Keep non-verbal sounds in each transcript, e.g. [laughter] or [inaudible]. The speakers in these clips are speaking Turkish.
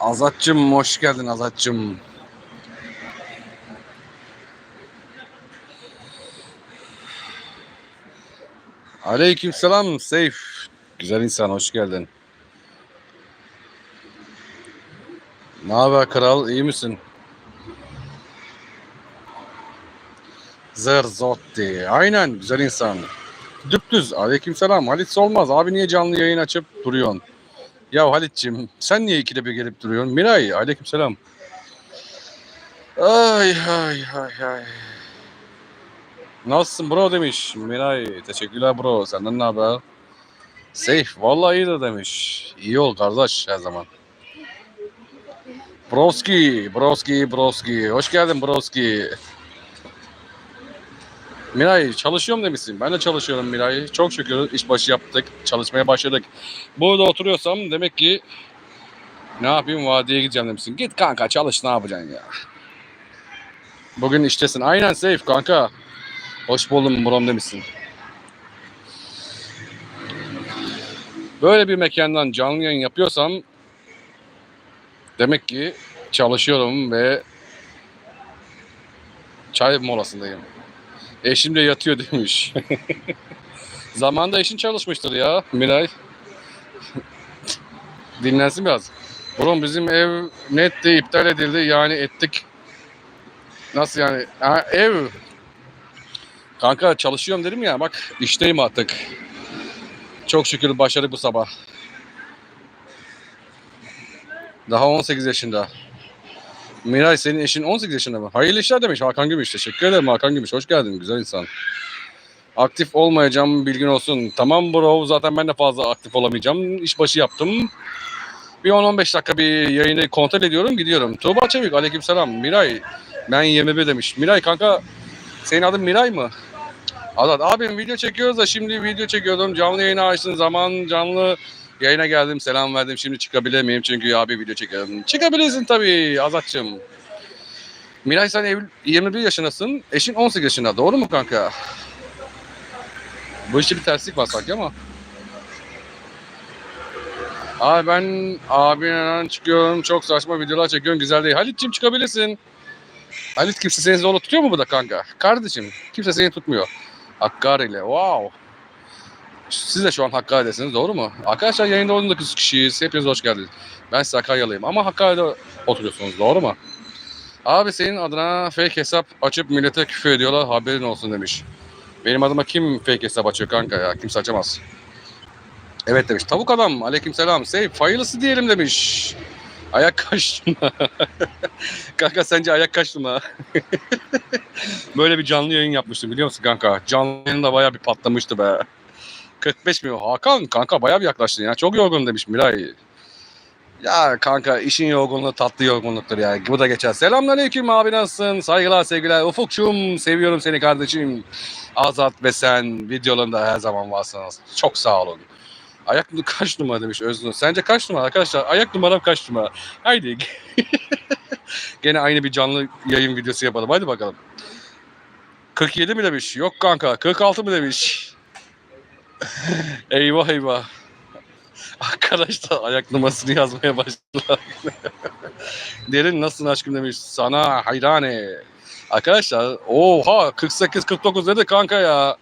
Azatçım hoş geldin Azatçım. Aleykümselam Seyf. Güzel insan hoş geldin. Ne haber kral iyi misin? Zerzotti. Aynen güzel insan. Düptüz. Aleykümselam. Halit olmaz. Abi niye canlı yayın açıp duruyorsun? Ya Halit'ciğim sen niye ikide bir gelip duruyorsun? Miray aleykümselam. Ay ay ay ay. Nasılsın bro demiş. Miray teşekkürler bro. Senden ne haber? Safe. Vallahi iyi de demiş. İyi ol kardeş her zaman. Broski, Broski, Broski. Hoş geldin Broski. Miray çalışıyorum demişsin. Ben de çalışıyorum Miray. Çok şükür iş başı yaptık. Çalışmaya başladık. Burada oturuyorsam demek ki ne yapayım vadeye gideceğim demişsin. Git kanka çalış ne yapacaksın ya. Bugün iştesin. Aynen safe kanka. Hoş buldum brom demişsin. Böyle bir mekandan canlı yayın yapıyorsam demek ki çalışıyorum ve çay molasındayım. Eşim de yatıyor demiş. [laughs] Zamanında eşin çalışmıştır ya Miray. Dinlensin biraz. Oğlum bizim ev netti iptal edildi yani ettik. Nasıl yani? Ha, ev. Kanka çalışıyorum dedim ya bak işteyim artık. Çok şükür başardık bu sabah. Daha 18 yaşında. Miray senin eşin 18 yaşında mı? Hayırlı işler demiş Hakan Gümüş. Teşekkür ederim Hakan Gümüş. Hoş geldin güzel insan. Aktif olmayacağım bilgin olsun. Tamam bro zaten ben de fazla aktif olamayacağım. İş başı yaptım. Bir 10-15 dakika bir yayını kontrol ediyorum gidiyorum. Tuğba Çevik aleykümselam. Miray ben 21 demiş. Miray kanka senin adın Miray mı? Azat abim video çekiyoruz da şimdi video çekiyordum. Canlı yayını açtığın zaman canlı Yayına geldim, selam verdim. Şimdi çıkabilir miyim? Çünkü abi video çekiyorum. Çıkabilirsin tabii Azat'cığım. Miray sen ev, 21 yaşındasın. Eşin 18 yaşında. Doğru mu kanka? Bu işte bir terslik var sanki ama. Abi ben abimle çıkıyorum. Çok saçma videolar çekiyorum. Güzel değil. Halit'ciğim çıkabilirsin. Halit kimse seni zorla tutuyor mu burada kanka? Kardeşim kimse seni tutmuyor. Hakkari ile. Wow. Siz de şu an Hakkari'desiniz doğru mu? Arkadaşlar yayında 19 kişiyiz. Hepiniz hoş geldiniz. Ben Sakaryalıyım ama Hakkari'de oturuyorsunuz doğru mu? Abi senin adına fake hesap açıp millete küfür ediyorlar haberin olsun demiş. Benim adıma kim fake hesap açıyor kanka ya? Kimse açamaz. Evet demiş. Tavuk adam aleykümselam. Seyf hayırlısı diyelim demiş. Ayak kaç numara? [laughs] kanka sence ayak kaç numara? [laughs] Böyle bir canlı yayın yapmıştım biliyor musun kanka? Canlı yayında bayağı bir patlamıştı be. 45 mi? Hakan kanka bayağı bir yaklaştın ya. Çok yorgun demiş Miray. Ya kanka işin yorgunluğu tatlı yorgunluktur ya. Bu da geçer. Selamünaleyküm abi nasılsın? Saygılar sevgiler. Ufukçum seviyorum seni kardeşim. Azat ve sen videolarında her zaman varsınız. Çok sağ olun. Ayak [laughs] kaç numara demiş Öznur. Sence kaç numara arkadaşlar? Ayak numaram kaç numara? Haydi. [laughs] Gene aynı bir canlı yayın videosu yapalım. Hadi bakalım. 47 mi demiş? Yok kanka. 46 mı demiş? [laughs] eyvah eyvah. Arkadaşlar ayak numarasını yazmaya başladılar. [laughs] Derin nasılsın aşkım demiş. Sana hayrane. Arkadaşlar oha 48 49 dedi kanka ya.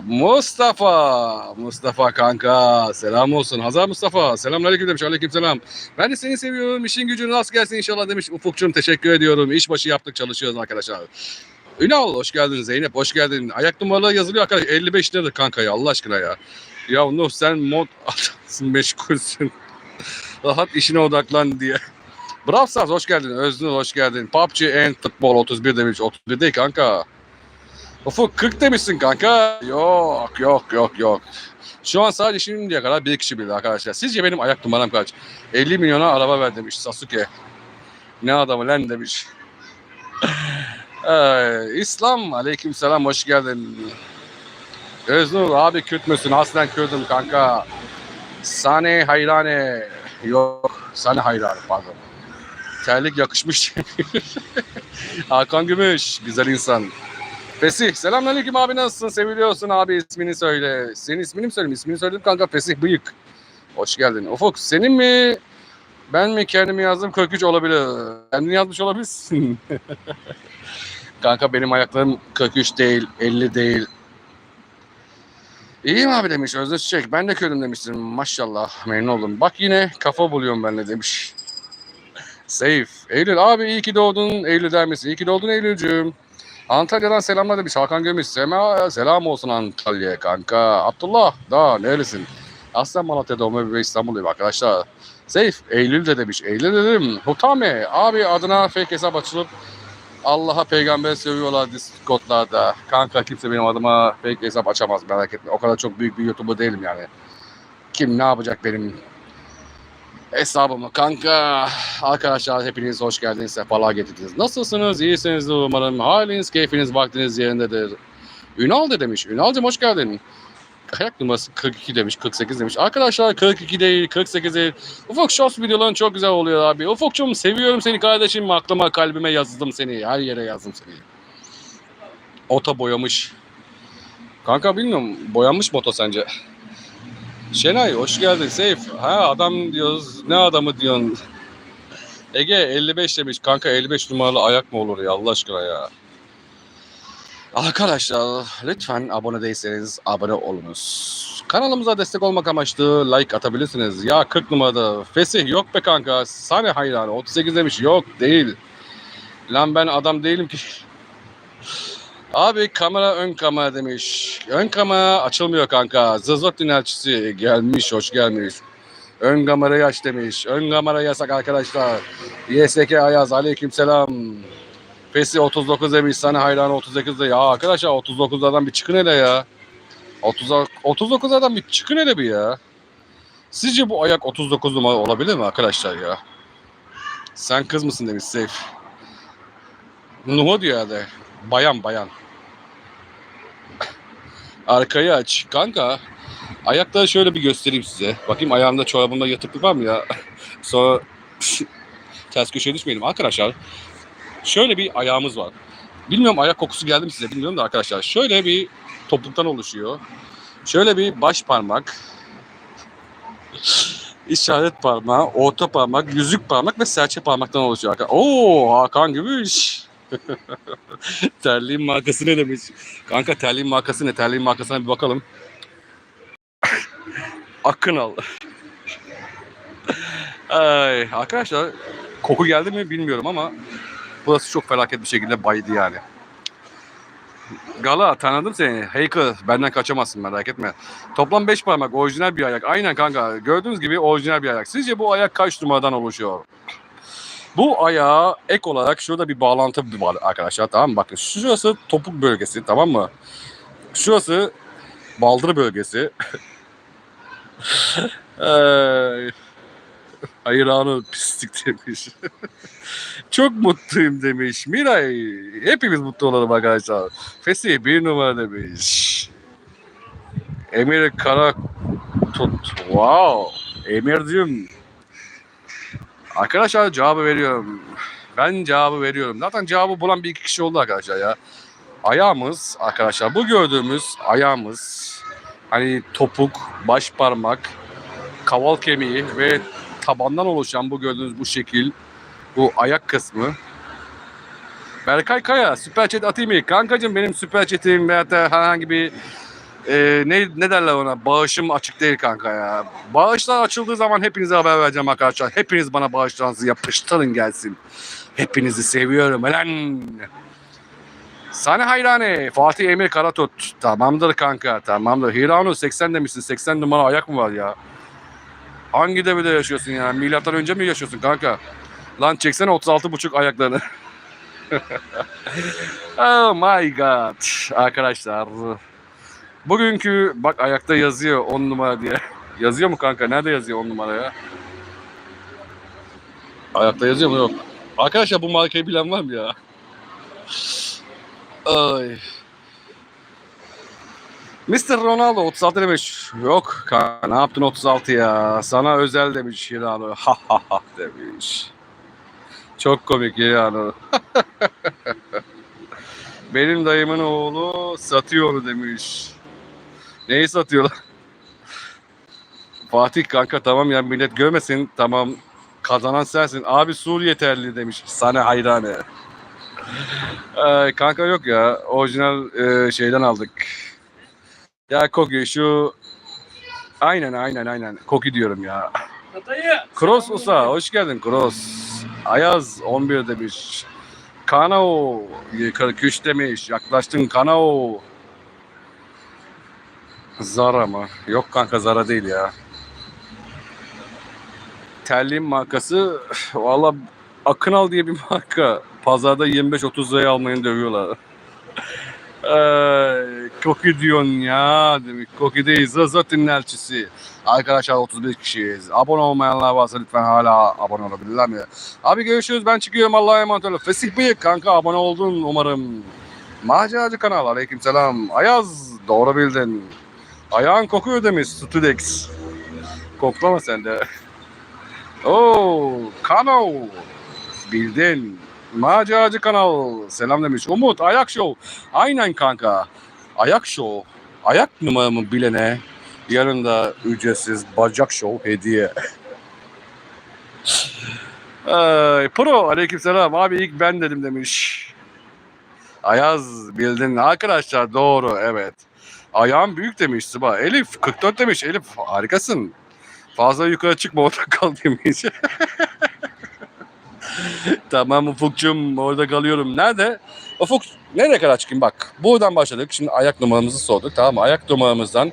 Mustafa. Mustafa kanka. Selam olsun. Hazar Mustafa. Selamünaleyküm demiş. Aleykümselam. Ben de seni seviyorum. İşin gücün rast gelsin inşallah demiş. Ufukçum teşekkür ediyorum. İş başı yaptık çalışıyoruz arkadaşlar. Ünal hoş geldin Zeynep hoş geldin. Ayak numaraları yazılıyor arkadaş 55 nedir kanka ya Allah aşkına ya. Ya Nuh sen mod atarsın meşgulsün. [laughs] Rahat işine odaklan diye. Stars hoş geldin. Öznur hoş geldin. PUBG and Futbol 31 demiş. 31 değil kanka. Ufuk 40 demişsin kanka. Yok yok yok yok. Şu an sadece şimdiye kadar bir kişi bildi arkadaşlar. Sizce benim ayak numaram kaç? 50 milyona araba ver demiş Sasuke. Ne adamı lan demiş. Ee, İslam aleyküm selam hoş geldin. Öznur abi Kürt müsün? Aslen Kürt'üm kanka. Sane hayrane. Yok sane hayrane pardon. Terlik yakışmış. [laughs] Hakan Gümüş güzel insan. Fesih selamünaleyküm abi nasılsın? Seviliyorsun abi ismini söyle. Senin ismini mi söyleyeyim? İsmini söyledim kanka Fesih Bıyık. Hoş geldin. Ufuk senin mi Ben mi kendimi yazdım 43 olabilir. Kendini yazmış olabilirsin. [laughs] Kanka benim ayaklarım 43 değil, 50 değil. İyiyim abi demiş Özde Çiçek. Ben de kördüm demiştim. Maşallah memnun oldum. Bak yine kafa buluyorum benimle demiş. Safe. Eylül abi iyi ki doğdun. Eylül der misin? İyi ki doğdun Eylül'cüğüm. Antalya'dan selamlar demiş. Hakan Gömüş. Sema, selam olsun Antalya'ya kanka. Abdullah da nerelisin? Aslen Malatya doğma ve İstanbulluyum arkadaşlar. Safe. Eylül de demiş. Eylül dedim. Hutame. Abi adına fake hesap açılıp Allah'a peygamber seviyorlar Discord'larda. Kanka kimse benim adıma fake hesap açamaz merak etme. O kadar çok büyük bir YouTuber değilim yani. Kim ne yapacak benim hesabımı? Kanka arkadaşlar hepiniz hoş geldiniz. Sefalar getirdiniz. Nasılsınız? İyisiniz umarım. Haliniz, keyfiniz, vaktiniz yerindedir. Ünal de demiş. Ünal'cım hoş geldin. Ayak numarası 42 demiş, 48 demiş. Arkadaşlar 42 değil, 48 değil. Ufuk Shorts videoların çok güzel oluyor abi. Ufukçum seviyorum seni kardeşim. Aklıma kalbime yazdım seni. Her yere yazdım seni. Ota boyamış. Kanka bilmiyorum. Boyanmış mı sence? Şenay hoş geldin. Seyf. Ha adam diyoruz. Ne adamı diyorsun? Ege 55 demiş. Kanka 55 numaralı ayak mı olur ya Allah aşkına ya. Arkadaşlar lütfen abone değilseniz abone olunuz. Kanalımıza destek olmak amaçlı like atabilirsiniz. Ya 40 numarada Fesih yok be kanka. Sani hayranı 38 demiş. Yok değil. Lan ben adam değilim ki. Abi kamera ön kamera demiş. Ön kamera açılmıyor kanka. Zızot dinelçisi gelmiş hoş gelmiş. Ön kamerayı aç demiş. Ön kamera yasak arkadaşlar. YSK Ayaz aleykümselam. Pesi 39 demiş sana hayranı 38 de. Ya arkadaşlar 39'lardan bir çıkın hele ya. 30 39'lardan bir çıkın hele bir ya. Sizce bu ayak 39 numara olabilir mi arkadaşlar ya? Sen kız mısın demiş Seyf. Nuho diyor herhalde. Bayan bayan. Arkayı aç. Kanka ayakları şöyle bir göstereyim size. Bakayım ayağımda çorabımda yatıklık var mı ya? [laughs] Sonra [laughs] ters köşeye düşmeyelim. Arkadaşlar şöyle bir ayağımız var. Bilmiyorum ayak kokusu geldi mi size bilmiyorum da arkadaşlar. Şöyle bir topluluktan oluşuyor. Şöyle bir baş parmak, işaret parmağı, orta parmak, yüzük parmak ve serçe parmaktan oluşuyor. Oo Hakan Gümüş. [laughs] terliğin markası ne demiş? Kanka terliğin markası ne? Terliğin markasına bir bakalım. [laughs] Akınal. Ay, arkadaşlar koku geldi mi bilmiyorum ama burası çok felaket bir şekilde baydı yani. Gala tanıdım seni. Hacker benden kaçamazsın merak etme. Toplam 5 parmak orijinal bir ayak. Aynen kanka gördüğünüz gibi orijinal bir ayak. Sizce bu ayak kaç numaradan oluşuyor? Bu ayağa ek olarak şurada bir bağlantı var arkadaşlar tamam mı? Bakın şurası topuk bölgesi tamam mı? Şurası baldır bölgesi. [laughs] Ay. Hayranı pislik demiş. [laughs] Çok mutluyum demiş. Miray hepimiz mutlu olalım arkadaşlar. Fesih bir numara demiş. Emir Kara tut. Wow. Emir'cim. Arkadaşlar cevabı veriyorum. Ben cevabı veriyorum. Zaten cevabı bulan bir iki kişi oldu arkadaşlar ya. Ayağımız arkadaşlar bu gördüğümüz ayağımız hani topuk, baş parmak, kaval kemiği ve tabandan oluşan bu gördüğünüz bu şekil bu ayak kısmı Berkay Kaya süper chat atayım mı? Kankacım benim süper chatim veya da herhangi bir e, ne, ne derler ona bağışım açık değil kanka ya. Bağışlar açıldığı zaman hepinize haber vereceğim arkadaşlar. Hepiniz bana bağışlarınızı yapıştırın gelsin. Hepinizi seviyorum. Lan. Sana hayranı Fatih Emir Karatut. Tamamdır kanka tamamdır. Hirano 80 demişsin. 80 numara ayak mı var ya? Hangi devirde yaşıyorsun ya? Milattan önce mi yaşıyorsun kanka? Lan çeksene 36 buçuk ayaklarını. [laughs] oh my god. Arkadaşlar. Bugünkü bak ayakta yazıyor 10 numara diye. yazıyor mu kanka? Nerede yazıyor 10 numara ya? Ayakta yazıyor mu? Yok. Arkadaşlar bu markayı bilen var mı ya? Ay. Mr. Ronaldo 36 demiş. Yok kanka ne yaptın 36 ya? Sana özel demiş Hirano. [laughs] Ha ha ha demiş. Çok komik Hirano. [laughs] Benim dayımın oğlu satıyor demiş. Neyi satıyorlar? Fatih kanka tamam ya millet görmesin tamam. Kazanan sensin. Abi Suriye terli demiş. Sana hayranı. Ee, kanka yok ya. Orijinal e, şeyden aldık. Ya Koki şu Aynen aynen aynen. Koki diyorum ya. Dayı. Cross Usa hoş geldin Cross. Ayaz 11 demiş. Kanao 43 demiş. Yaklaştın Kanao. Zara mı? Yok kanka Zara değil ya. Terliğin markası valla Akınal diye bir marka. Pazarda 25-30 liraya almayı dövüyorlar. Ee, Koki diyorsun ya demiş. Koki değil. Zazat'ın elçisi. Arkadaşlar 31 kişiyiz. Abone olmayanlar varsa lütfen hala abone olabilirler mi? Abi görüşürüz. Ben çıkıyorum. Allah'a emanet olun. Fesih Bıyık kanka abone oldun umarım. Maceracı kanal. Aleykümselam. Ayaz. Doğru bildin. Ayağın kokuyor demiş Studex. Koklama sen de. [laughs] Oo, kanal. Bildin. Maceracı kanal. Selam demiş. Umut ayak show. Aynen kanka. Ayak show. Ayak numaramı bilene yanında ücretsiz bacak show hediye. [laughs] Ay, Pro aleykümselam. Abi ilk ben dedim demiş. Ayaz bildin. Arkadaşlar doğru evet. Ayağım büyük demiş Sıba. Elif 44 demiş. Elif harikasın. Fazla yukarı çıkma orada kal demiş. [laughs] tamam Ufuk'cum orada kalıyorum. Nerede? Ufuk nereye kadar çıkayım bak. Buradan başladık. Şimdi ayak numaramızı sorduk tamam? Ayak numaramızdan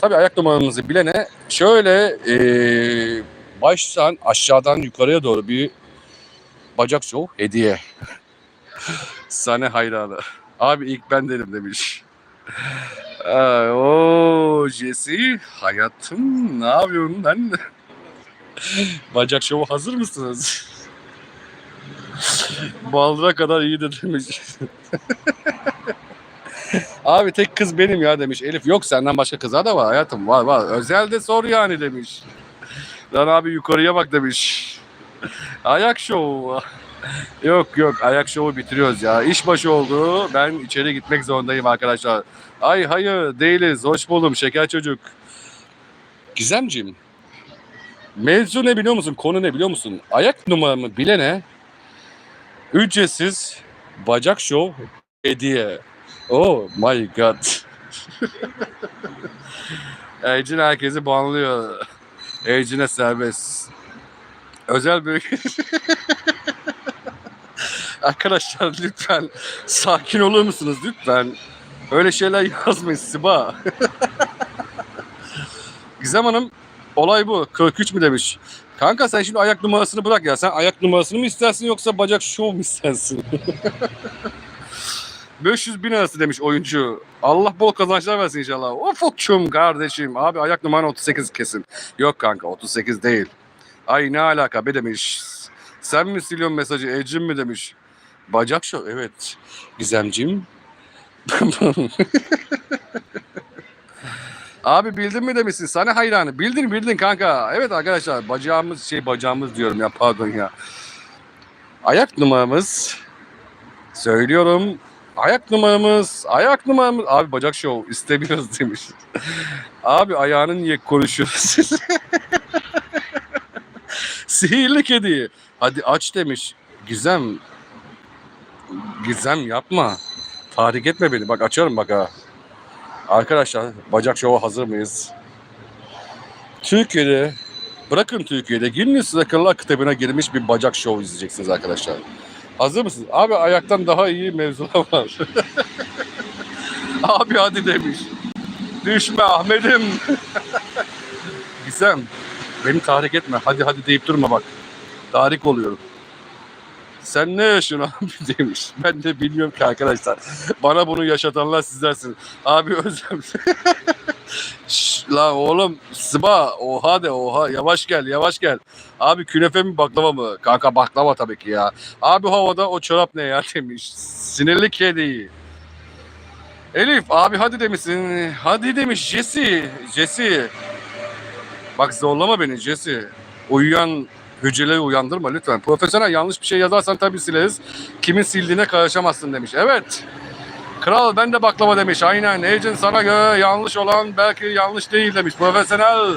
tabii ayak numaramızı bilene şöyle eee baştan aşağıdan yukarıya doğru bir bacak show hediye. [laughs] Sane hayranı. Abi ilk ben dedim demiş. Ay, o Jesse hayatım ne yapıyorsun lan? [laughs] Bacak şovu hazır mısınız? Baldıra kadar iyi de demiş. [laughs] Abi tek kız benim ya demiş. Elif yok senden başka kızlar da var hayatım var var. Özelde sor yani demiş. Lan abi yukarıya bak demiş. Ayak şovu. Yok yok ayak şovu bitiriyoruz ya. İşbaşı oldu. Ben içeri gitmek zorundayım arkadaşlar. Ay hayır değiliz. Hoş buldum şeker çocuk. Gizemciğim. Mevzu ne biliyor musun? Konu ne biliyor musun? Ayak numaramı bilene ücretsiz bacak şov hediye. Oh my god. [laughs] Ecin herkesi banlıyor. Ecin'e serbest. Özel bölge. [laughs] Arkadaşlar lütfen sakin olur musunuz lütfen? Öyle şeyler yazmayın Siba. [laughs] Gizem Hanım olay bu. 43 mi demiş. Kanka sen şimdi ayak numarasını bırak ya. Sen ayak numarasını mı istersin yoksa bacak şov mu istersin? [laughs] 500 bin arası demiş oyuncu. Allah bol kazançlar versin inşallah. Ufukçum kardeşim. Abi ayak numaran 38 kesin. Yok kanka 38 değil. Ay ne alaka be demiş. Sen mi siliyorsun mesajı Ecim mi demiş. Bacak şov evet. Gizemciğim. [laughs] Abi bildin mi demişsin. Sana hayranı. Bildin bildin kanka. Evet arkadaşlar bacağımız şey bacağımız diyorum ya pardon ya. Ayak numaramız söylüyorum. Ayak numaramız, ayak numaramız. Abi bacak şov istemiyoruz demiş. Abi ayağını niye konuşuyorsun? [laughs] Sihirli kedi. Hadi aç demiş. Gizem. Gizem yapma. Tahrik etme beni. Bak açıyorum bak ha. Arkadaşlar bacak şova hazır mıyız? Türkiye'de bırakın Türkiye'de Guinness Rekorlar kitabına girmiş bir bacak şov izleyeceksiniz arkadaşlar. Hazır mısınız? Abi ayaktan daha iyi mevzular var. [laughs] Abi hadi demiş. Düşme Ahmet'im. [laughs] Gizem beni tahrik etme. Hadi hadi deyip durma bak. Tahrik oluyorum. Sen ne yaşıyorsun abi [laughs] demiş. Ben de bilmiyorum ki arkadaşlar. Bana bunu yaşatanlar sizlersiniz. Abi özlem. [laughs] La oğlum sıba oha de oha yavaş gel yavaş gel. Abi künefe mi baklava mı? Kanka baklava tabii ki ya. Abi havada o çorap ne ya [laughs] demiş. Sinirli kedi. Elif abi hadi demişsin. Hadi demiş Jesse. Jesse. Bak zorlama beni Jesse. Uyuyan hücreleri uyandırma lütfen. Profesyonel yanlış bir şey yazarsan tabii sileriz. Kimin sildiğine karışamazsın demiş. Evet. Kral ben de baklava demiş. Aynen. Agent sana göre yanlış olan belki yanlış değil demiş. Profesyonel.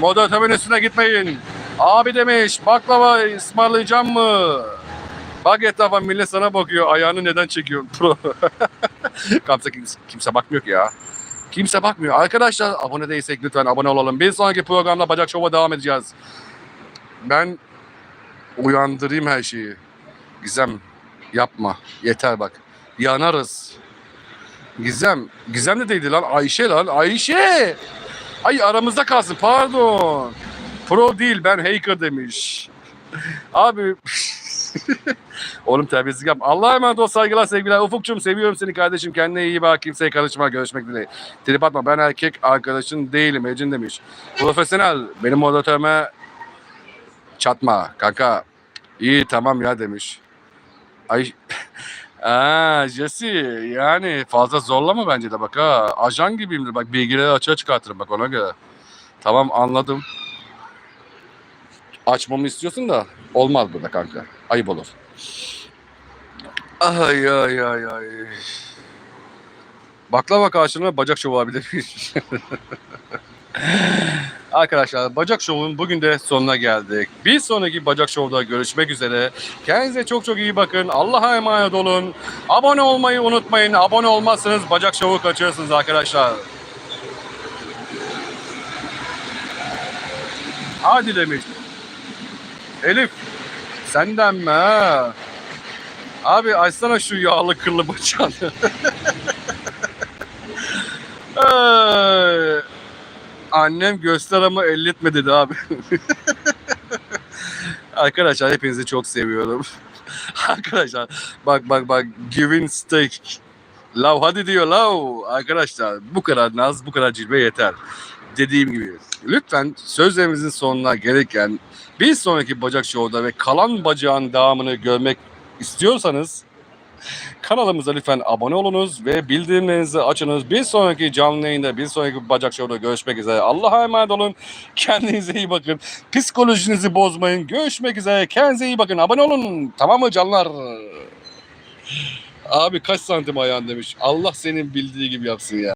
Moderatörün üstüne gitmeyin. Abi demiş baklava ısmarlayacağım mı? Bak etrafa millet sana bakıyor. Ayağını neden çekiyorsun? Pro. [laughs] Kimse, kimse bakmıyor ki ya. Kimse bakmıyor. Arkadaşlar abone değilsek lütfen abone olalım. Bir sonraki programda Bacak Şov'a devam edeceğiz. Ben uyandırayım her şeyi. Gizem yapma. Yeter bak. Yanarız. Gizem. Gizem de değildi lan. Ayşe lan. Ayşe. Ay aramızda kalsın. Pardon. Pro değil ben hacker demiş. Abi [laughs] Oğlum terbiyesizlik yapma. Allah'a emanet ol saygılar sevgiler. Ufukçum seviyorum seni kardeşim. Kendine iyi bak. Kimseye karışma. Görüşmek dileğiyle. Trip atma. Ben erkek arkadaşın değilim. Ecin demiş. Profesyonel. Benim moderatörüme çatma. Kanka. İyi tamam ya demiş. Ay. [laughs] Aa, Jesse yani fazla zorlama bence de bak ha. Ajan gibiyimdir bak bilgileri açığa çıkartırım bak ona göre. Tamam anladım. Açmamı istiyorsun da olmaz burada kanka. Ayıp olur. Ay ay ay ay. Baklava karşılığında bacak şovu abi demiş. [laughs] [laughs] Arkadaşlar Bacak Show'un bugün de sonuna geldik. Bir sonraki Bacak Show'da görüşmek üzere. Kendinize çok çok iyi bakın. Allah'a emanet olun. Abone olmayı unutmayın. Abone olmazsanız Bacak Show'u kaçırırsınız arkadaşlar. Hadi demiş. Elif senden mi ha? Abi açsana şu yağlı kırlı bıçağını. Ay. [laughs] Annem göster ama elletme dedi abi. [laughs] Arkadaşlar hepinizi çok seviyorum. [laughs] Arkadaşlar bak bak bak giving steak. Lav hadi diyor lav. Arkadaşlar bu kadar naz bu kadar cilve yeter. Dediğim gibi lütfen sözlerimizin sonuna gelirken bir sonraki bacak şovda ve kalan bacağın devamını görmek istiyorsanız kanalımıza lütfen abone olunuz ve bildirimlerinizi açınız. Bir sonraki canlı yayında, bir sonraki bacak şovda görüşmek üzere. Allah'a emanet olun. Kendinize iyi bakın. Psikolojinizi bozmayın. Görüşmek üzere. Kendinize iyi bakın. Abone olun. Tamam mı canlar? Abi kaç santim ayağın demiş. Allah senin bildiği gibi yapsın ya.